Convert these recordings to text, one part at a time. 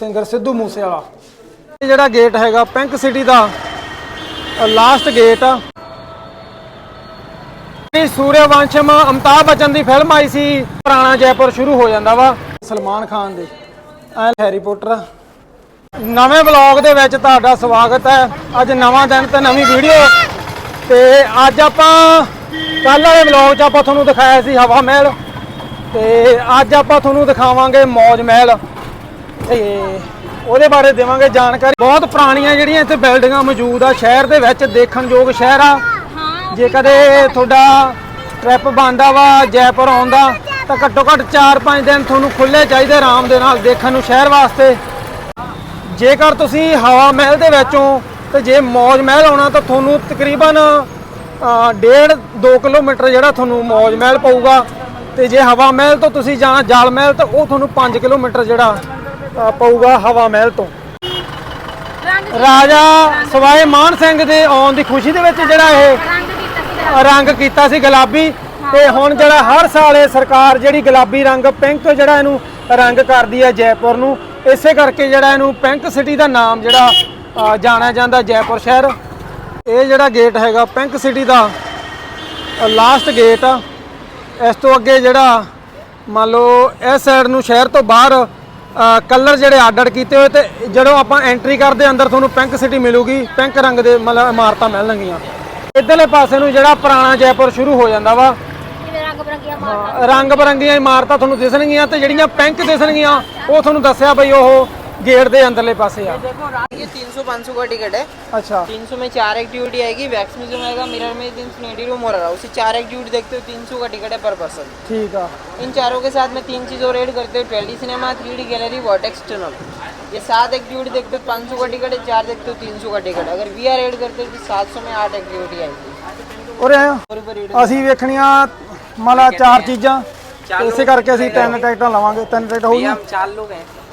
Singer Sidhu Moosewala. ਇਹ ਜਿਹੜਾ gate ਹੈਗਾ ਪਿੰਕ ਸਿਟੀ ਦਾ ਲਾਸਟ ਗੇਟ ਆ। ਇਹ ਸੂਰਿਆਵੰਸ਼ਮ ਅਮਤਾਬ ਬੱਚਨ ਦੀ ਫਿਲਮ ਆਈ ਸੀ, ਪੁਰਾਣਾ ਜੈਪੁਰ ਸ਼ੁਰੂ ਹੋ ਜਾਂਦਾ ਵਾ। ਸਲਮਾਨ ਖਾਨ ਦੇ, ਐ ਹੈਰੀ ਪੋਟਰ ਨਵੇਂ ਵਲੌਗ ਦੇ ਵਿੱਚ ਤੁਹਾਡਾ ਸਵਾਗਤ ਹੈ। ਅੱਜ ਨਵਾਂ ਦਿਨ ਤੇ ਨਵੀਂ ਵੀਡੀਓ ਤੇ ਅੱਜ ਆਪਾਂ ਕੱਲ ਵਾਲੇ ਵਲੌਗ 'ਚ ਆਪਾਂ ਤੁਹਾਨੂੰ ਦਿਖਾਇਆ ਸੀ ਹਵਾ ਮਹਿਲ। ਤੇ ਅੱਜ ਆਪਾਂ ਤੁਹਾਨੂੰ ਦਿਖਾਵਾਂਗੇ ਮੌਜ ਮਹਿਲ। ਤੇ ਉਹਦੇ ਬਾਰੇ ਦੇਵਾਂਗੇ ਜਾਣਕਾਰੀ। ਬਹੁਤ ਪੁਰਾਣੀਆਂ ਜਿਹੜੀਆਂ ਇੱਥੇ ਬਿਲਡਿੰਗਾਂ ਮੌਜੂਦ ਆ, ਸ਼ਹਿਰ ਦੇ ਵਿੱਚ ਦੇਖਣਯੋਗ ਸ਼ਹਿਰ ਆ। ਜੇ ਕਦੇ ਤੁਹਾਡਾ ਟ੍ਰਿਪ ਬਣਦਾ ਵਾ, ਜੈਪੁਰ ਆਉਂਦਾ, ਤਾਂ ਘੱਟੋ ਘੱਟ 4-5 ਦਿਨ ਤੁਹਾਨੂੰ ਖੁੱਲੇ ਚਾਹੀਦੇ ਆਰਾਮ ਦੇ ਨਾਲ ਦੇਖਣ ਨੂੰ ਸ਼ਹਿਰ ਵਾਸਤੇ। ਜੇਕਰ ਤੁਸੀਂ ਹਵਾ ਮਹਿਲ ਦੇ ਵਿੱਚੋਂ ਤੇ ਜੇ ਮੌਜ ਮਹਿਲ ਆਉਣਾ, ਤਾਂ ਤੁਹਾਨੂੰ ਤਕਰੀਬਨ 1.5 2 ਕਿਲੋਮੀਟਰ ਜਿਹੜਾ ਤੁਹਾਨੂੰ ਮੌਜ ਮਹਿਲ ਪਊਗਾ। ਤੇ ਜੇ ਹਵਾ ਮਹਿਲ ਤੋਂ ਤੁਸੀਂ ਜਾਣਾ ਜਲ ਮਹਿਲ, ਤਾਂ ਉਹ ਤੁਹਾਨੂੰ 5 ਕਿਲੋਮੀਟਰ ਜਿਹੜਾ ਅ, ਪਊਗਾ ਹਵਾ ਮਹਿਲ ਤੋਂ। ਰਾਜਾ ਸਵਾਏ ਮਾਨ ਸਿੰਘ ਦੇ ਆਉਣ ਦੀ ਖੁਸ਼ੀ ਦੇ ਵਿੱਚ ਜਿਹੜਾ ਇਹ ਰੰਗ ਕੀਤਾ ਸੀ ਗੁਲਾਬੀ ਤੇ ਹੁਣ ਜਿਹੜਾ ਹਰ ਸਾਲ ਇਹ ਸਰਕਾਰ ਜਿਹੜੀ ਗੁਲਾਬੀ ਰੰਗ ਪਿੰਕ ਜਿਹੜਾ ਇਹਨੂੰ ਰੰਗ ਕਰਦੀ ਹੈ ਜੈਪੁਰ ਨੂੰ ਇਸੇ ਕਰਕੇ ਜਿਹੜਾ ਇਹਨੂੰ ਪਿੰਕ ਸਿਟੀ ਦਾ ਨਾਮ ਜਿਹੜਾ ਅ, ਜਾਣਿਆ ਜਾਂਦਾ ਜੈਪੁਰ ਸ਼ਹਿਰ। ਇਹ ਜਿਹੜਾ ਗੇਟ ਹੈਗਾ ਪਿੰਕ ਸਿਟੀ ਦਾ ਲਾਸਟ ਗੇਟ ਆ। ਇਸ ਤੋਂ ਅੱਗੇ ਜਿਹੜਾ ਮੰਨ ਲਓ ਇਸ ਸਾਈਡ ਨੂੰ ਸ਼ਹਿਰ ਤੋਂ ਬਾਹਰ ਕਲਰ ਜਿਹੜੇ ਅੱਡ ਕੀਤੇ ਹੋਏ ਤੇ ਜਦੋਂ ਆਪਾਂ ਐਂਟਰੀ ਕਰਦੇ ਅੰਦਰ ਤੁਹਾਨੂੰ ਪਿੰਕ ਸਿਟੀ ਮਿਲੂਗੀ ਪਿੰਕ ਰੰਗ ਦੇ ਮਤਲਬ ਇਮਾਰਤਾਂ ਮਿਲਣਗੀਆਂ ਇਧਰਲੇ ਪਾਸੇ ਨੂੰ ਜਿਹੜਾ ਪੁਰਾਣਾ ਜੈਪੁਰ ਸ਼ੁਰੂ ਹੋ ਜਾਂਦਾ ਵਾ ਰੰਗ ਬਰੰਗੀਆਂ ਇਮਾਰਤਾਂ। ਤੁਹਾਨੂੰ ਦਿਸਣਗੀਆਂ ਤੇ ਜਿਹੜੀਆਂ ਪਿੰਕ ਦਿਸਣਗੀਆਂ ਉਹ ਤੁਹਾਨੂੰ ਦੱਸਿਆ ਬਈ ਉਹ ਗੇਟ ਦੇ ਅੰਦਰਲੇ ਪਾਸੇ ਆ ये तीन सौ पाँच सौ का टिकट है ਅੱਛਾ तीन सौ में चार एक्टिविटी आएगी वैक्स म्यूजियम आएगा मिरर में तीन सौ नेटी रूम और रहा उसे चार एक्टिविटी देखते हो तीन सौ का टिकट है पर पर्सन ਠੀਕ आ इन चारों के साथ में तीन चीज़ और ऐड करते हो twenty cinema three D gallery vortex tunnel ये सात एक्टिविटी देखते हो पाँच सौ का टिकट है चार देखते हो तीन सौ का टिकट अगर वी आर ऐड करते हो तो सात सौ में आठ एक्टिविटी आएगी ਉਰੇ ਆਇਓ और ऊपर ऐड ਅਸੀਂ ਵੇਖਣੀਆਂ ਮਤਲਬ ਚਾਰ ਚੀਜ਼ਾਂ ਤੇ ਇਸੇ ਕਰਕੇ ਅਸੀਂ ਤਿੰਨ ਟਿਕਟਾਂ ਲਵਾਂਗੇ ਤਿੰਨ ਟਿਕਟ ਹੋਊਗੀ हम चार लोग हैं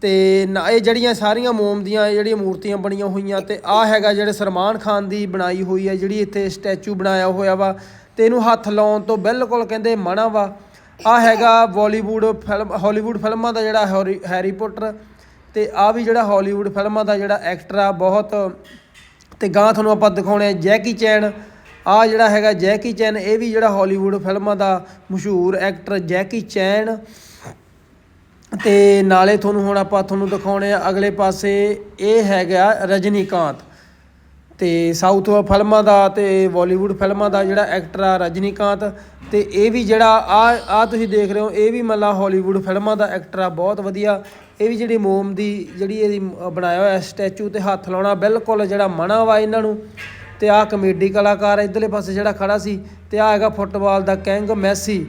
ਤੇ ਨਾ- ਇਹ ਜਿਹੜੀਆਂ ਸਾਰੀਆਂ ਮੋਮ ਦੀਆਂ ਜਿਹੜੀਆਂ ਮੂਰਤੀਆਂ ਬਣੀਆਂ ਹੋਈਆਂ ਤੇ ਆ ਹੈਗਾ ਜਿਹੜੇ ਸਲਮਾਨ ਖਾਨ ਦੀ ਬਣਾਈ ਹੋਈ ਹੈ, ਜਿਹੜੀ ਇੱਥੇ ਸਟੈਚੂ ਬਣਾਇਆ ਹੋਇਆ ਵਾ ਤੇ ਇਹਨੂੰ ਹੱਥ ਲਾਉਣ ਤੋਂ ਬਿਲਕੁਲ ਕਹਿੰਦੇ ਮਨਾ ਵਾ। ਆ ਹੈਗਾ ਬਾਲੀਵੁੱਡ ਫਿਲਮ, ਹਾਲੀਵੁੱਡ ਫਿਲਮਾਂ ਦਾ ਜਿਹੜਾ ਹੈਰੀ- ਹੈਰੀ ਪੋਟਰ ਤੇ ਆ ਵੀ ਜਿਹੜਾ ਹਾਲੀਵੁੱਡ ਫਿਲਮਾਂ ਦਾ ਜਿਹੜਾ ਐਕਟਰ ਆ, ਬਹੁਤ ਤੇ ਗਾਂ ਤੁਹਾਨੂੰ ਆਪਾਂ ਦਿਖਾਉਣੇ ਜੈਕੀ ਚੈਨ। ਆ ਜਿਹੜਾ ਹੈਗਾ ਜੈਕੀ ਚੈਨ, ਇਹ ਵੀ ਜਿਹੜਾ ਹਾਲੀਵੁੱਡ ਫਿਲਮਾਂ ਦਾ ਮਸ਼ਹੂਰ ਐਕਟਰ ਜੈਕੀ ਚੈਨ। ਤੇ ਨਾਲੇ ਤੁਹਾਨੂੰ ਹੁਣ ਆਪਾਂ ਤੁਹਾਨੂੰ ਦਿਖਾਉਣੇ ਆ ਅਗਲੇ ਪਾਸੇ, ਇਹ ਹੈਗਾ ਰਜਨੀਕਾਂਤ। ਤੇ ਸਾਊਥ ਫਿਲਮਾਂ ਦਾ ਤੇ ਬਾਲੀਵੁੱਡ ਫਿਲਮਾਂ ਦਾ ਜਿਹੜਾ ਐਕਟਰ ਆ ਰਜਨੀਕਾਂਤ, ਤੇ ਇਹ ਵੀ ਜਿਹੜਾ ਆ ਆ ਤੁਸੀਂ ਦੇਖ ਰਹੇ ਹੋ, ਇਹ ਵੀ ਮੱਲਾ ਹਾਲੀਵੁੱਡ ਫਿਲਮਾਂ ਦਾ ਐਕਟਰ ਆ, ਬਹੁਤ ਵਧੀਆ। ਇਹ ਵੀ ਜਿਹੜੀ ਮੋਮ ਦੀ, ਜਿਹੜੀ ਇਹਦੀ ਬਣਾਇਆ ਹੋਇਆ ਸਟੈਚੂ ਤੇ ਹੱਥ ਲਾਉਣਾ, ਬਿਲਕੁਲ ਜਿਹੜਾ ਮਨਾ ਵਾ ਇਹਨਾਂ ਨੂੰ। ਤੇ ਆ ਕਮੇਡੀ ਕਲਾਕਾਰ ਇਧਰਲੇ ਪਾਸੇ ਜਿਹੜਾ ਖੜਾ ਸੀ, ਤੇ ਆ ਹੈਗਾ ਫੁੱਟਬਾਲ ਦਾ ਕਿੰਗ ਮੈਸੀ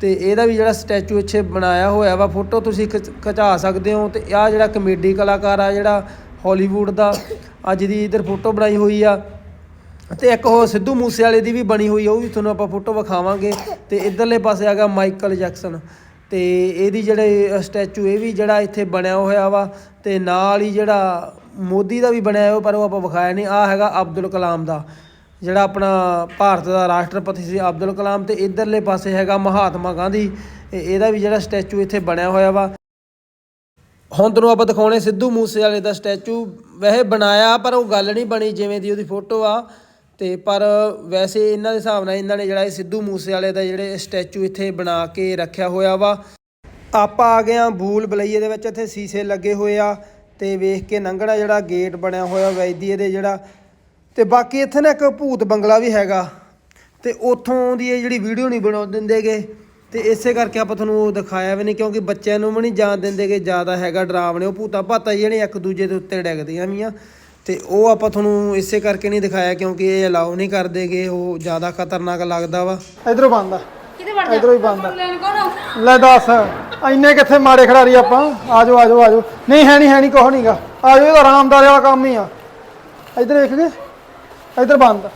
ਤੇ ਇਹਦਾ ਵੀ ਜਿਹੜਾ ਸਟੈਚੂ ਇੱਥੇ ਬਣਾਇਆ ਹੋਇਆ ਵਾ, ਫੋਟੋ ਤੁਸੀਂ ਖਿਚ- ਖਿਚਾ ਸਕਦੇ ਹੋ ਤੇ ਆ ਜਿਹੜਾ ਕਮੇਡੀ ਕਲਾਕਾਰ ਆ, ਜਿਹੜਾ ਹਾਲੀਵੁੱਡ ਦਾ ਅੱਜ ਦੀ ਇਧਰ ਫੋਟੋ ਬਣਾਈ ਹੋਈ ਆ। ਤੇ ਇੱਕ ਉਹ ਸਿੱਧੂ ਮੂਸੇ ਵਾਲੇ ਦੀ ਵੀ ਬਣੀ ਹੋਈ ਆ, ਉਹ ਵੀ ਤੁਹਾਨੂੰ ਆਪਾਂ ਫੋਟੋ ਵਿਖਾਵਾਂਗੇ। ਤੇ ਇਧਰਲੇ ਪਾਸੇ ਹੈਗਾ ਮਾਈਕਲ ਜੈਕਸਨ। ਤੇ ਇਹਦੀ ਜਿਹੜੇ ਸਟੈਚੂ ਇਹ ਵੀ ਜਿਹੜਾ ਇੱਥੇ ਬਣਿਆ ਹੋਇਆ ਵਾ ਤੇ ਨਾਲ ਹੀ ਜਿਹੜਾ ਮੋਦੀ ਦਾ ਵੀ ਬਣਿਆ ਹੋਇਆ, ਪਰ ਉਹ ਆਪਾਂ ਵਿਖਾਇਆ ਨਹੀਂ। ਆ ਹੈਗਾ ਅਬਦੁਲ ਕਲਾਮ ਦਾ। ਜਿਹੜਾ ਆਪਣਾ ਭਾਰਤ ਦਾ ਰਾਸ਼ਟਰਪਤੀ ਸੀ ਅਬਦੁਲ ਕਲਾਮ ਤੇ ਇਧਰਲੇ ਪਾਸੇ ਹੈਗਾ ਮਹਾਤਮਾ ਗਾਂਧੀ। ਇਹਦਾ ਵੀ ਜਿਹੜਾ ਸਟੈਚੂ ਇੱਥੇ ਬਣਿਆ ਹੋਇਆ ਵਾ। ਹੁਣ ਤੁਹਾਨੂੰ ਆਪਾਂ ਦਿਖਾਉਣੇ ਸਿੱਧੂ ਮੂਸੇ ਵਾਲੇ ਦਾ ਸਟੈਚੂ। ਵੈਸੇ ਬਣਾਇਆ, ਪਰ ਉਹ ਗੱਲ ਨਹੀਂ ਬਣੀ ਜਿਵੇਂ ਦੀ ਉਹਦੀ ਫੋਟੋ ਆ। ਤੇ ਪਰ ਵੈਸੇ ਇਹਨਾਂ ਦੇ ਹਿਸਾਬ ਨਾਲ ਇਹਨਾਂ ਨੇ ਜਿਹੜਾ ਇਹ ਸਿੱਧੂ ਮੂਸੇ ਵਾਲੇ ਦਾ ਜਿਹੜੇ ਸਟੈਚੂ ਇੱਥੇ ਬਣਾ ਕੇ ਰੱਖਿਆ ਹੋਇਆ ਵਾ। ਆਪਾਂ ਆ ਗਏ ਆ ਬੂਲ ਬਲਈਏ ਦੇ ਵਿੱਚ, ਇੱਥੇ ਸੀਸੇ ਲੱਗੇ ਹੋਏ ਆ। ਤੇ ਵੇਖ ਕੇ ਲੰਘਣਾ ਜਿਹੜਾ ਗੇਟ ਬਣਿਆ ਹੋਇਆ ਵੈਦੀਏ ਦੇ ਜਿਹੜਾ ਤੇ ਬਾਕੀ ਇੱਥੇ ਨਾ ਇੱਕ ਭੂਤ ਬੰਗਲਾ ਵੀ ਹੈਗਾ ਤੇ ਉੱਥੋਂ ਦੀ ਇਹ ਜਿਹੜੀ ਵੀਡੀਓ ਨਹੀਂ ਬਣਾ ਦਿੰਦੇਗੇ ਤੇ ਇਸੇ ਕਰਕੇ ਆਪਾਂ ਤੁਹਾਨੂੰ ਉਹ ਦਿਖਾਇਆ ਵੀ ਨਹੀਂ ਕਿਉਂਕਿ ਬੱਚਿਆਂ ਨੂੰ ਵੀ ਨਹੀਂ ਜਾਣ ਦਿੰਦੇਗੇ ਜ਼ਿਆਦਾ ਹੈਗਾ ਡਰਾਵਣੇ ਉਹ ਭੂਤਾਂ ਭਾਤਾਂ ਜਿਹੜੇ ਇੱਕ ਦੂਜੇ ਦੇ ਉੱਤੇ ਡਿੱਗਦੀਆਂ ਵੀ ਆ ਤੇ ਉਹ ਆਪਾਂ ਤੁਹਾਨੂੰ ਇਸੇ ਕਰਕੇ ਨਹੀਂ ਦਿਖਾਇਆ ਕਿਉਂਕਿ ਇਹ ਅਲਾਉ ਨਹੀਂ ਕਰਦੇਗੇ ਉਹ ਜ਼ਿਆਦਾ ਖਤਰਨਾਕ ਲੱਗਦਾ ਵਾ। ਇਧਰੋਂ ਬੰਦ ਆ। ਕਿਤੇ ਵੜ ਇਧਰੋਂ ਹੀ ਬੰਦ ਆ। ਲੈਣ ਕੋਣ ਲੈ ਦੱਸ ਇੰਨੇ ਕਿੱਥੇ ਮਾੜੇ ਖਿਡਾਰੀ ਆਪਾਂ? ਆਜੋ ਆਜੋ ਆਜੋ। ਨਹੀਂ ਹੈ ਨਹੀਂ ਹੈ ਨਹੀਂ ਕੁਛ ਨਹੀਂਗਾ ਆਜੋ ਇਹ ਤਾਂ ਆਰਾਮਦਾਰੀ ਵਾਲਾ ਕੰਮ ਹੀ ਆ। ਇਧਰ ਵੇਖ ਕੇ। ਇਧਰ ਬੰਦ।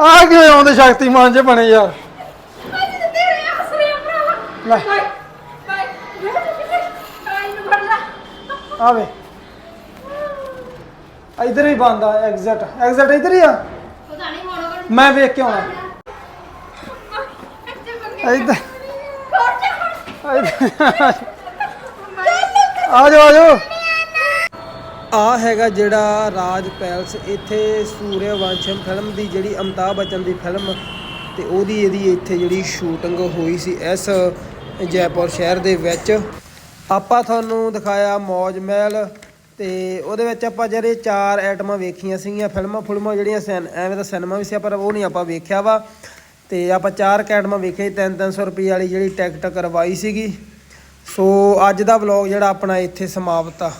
ਆ ਕਿਵੇਂ ਆਉਂਦੇ ਸ਼ਕਤੀਮਾਨ ਜੇ ਬਣੇ ਯਾਰ। ਲੈ। ਆਵੇ ਇਧਰ ਹੀ ਬੰਦ ਆ ਐਗਜ਼ਿਟ ਐਗਜ਼ਿਟ ਇਧਰ ਹੀ ਆ? ਮੈਂ ਵੇਖ ਕੇ ਆਉਣਾ। ਇਧਰ। ਆ ਜਾਓ ਆ ਜਾਓ। ਆ ਹੈਗਾ ਜਿਹੜਾ ਰਾਜ ਪੈਲਸ, ਇੱਥੇ ਸੂਰਿਆਵੰਸ਼ਮ ਫਿਲਮ ਦੀ ਜਿਹੜੀ ਅਮਿਤਾਭ ਬੱਚਨ ਦੀ ਫਿਲਮ ਤੇ ਉਹਦੀ ਇਹਦੀ ਇੱਥੇ ਜਿਹੜੀ ਸ਼ੂਟਿੰਗ ਹੋਈ ਸੀ ਇਸ ਜੈਪੁਰ ਸ਼ਹਿਰ ਦੇ ਵਿੱਚ। ਆਪਾਂ ਤੁਹਾਨੂੰ ਦਿਖਾਇਆ ਮੌਜ ਮਹਿਲ ਤੇ ਉਹਦੇ ਵਿੱਚ ਆਪਾਂ ਜਿਹੜੇ ਚਾਰ ਆਈਟਮਾਂ ਵੇਖੀਆਂ ਸੀਗੀਆਂ, ਫਿਲਮਾਂ ਫੁਲਮਾਂ ਜਿਹੜੀਆਂ ਸਨ, ਐਵੇਂ ਤਾਂ ਸਿਨੇਮਾ ਵੀ ਸੀ, ਪਰ ਉਹ ਨਹੀਂ ਆਪਾਂ ਵੇਖਿਆ ਵਾ। ਤੇ ਆਪਾਂ ਚਾਰ ਕੈਟਮਾਂ ਆਈਟਮਾਂ ਵੇਖੇ 3-300 ਰੁਪਏ ਵਾਲੀ ਜਿਹੜੀ ਟਿਕਟ ਕਰਵਾਈ ਸੀਗੀ। ਸੋ ਅੱਜ ਦਾ ਵਲੌਗ ਜਿਹੜਾ ਆਪਣਾ ਇੱਥੇ ਸਮਾਪਤ ਆ।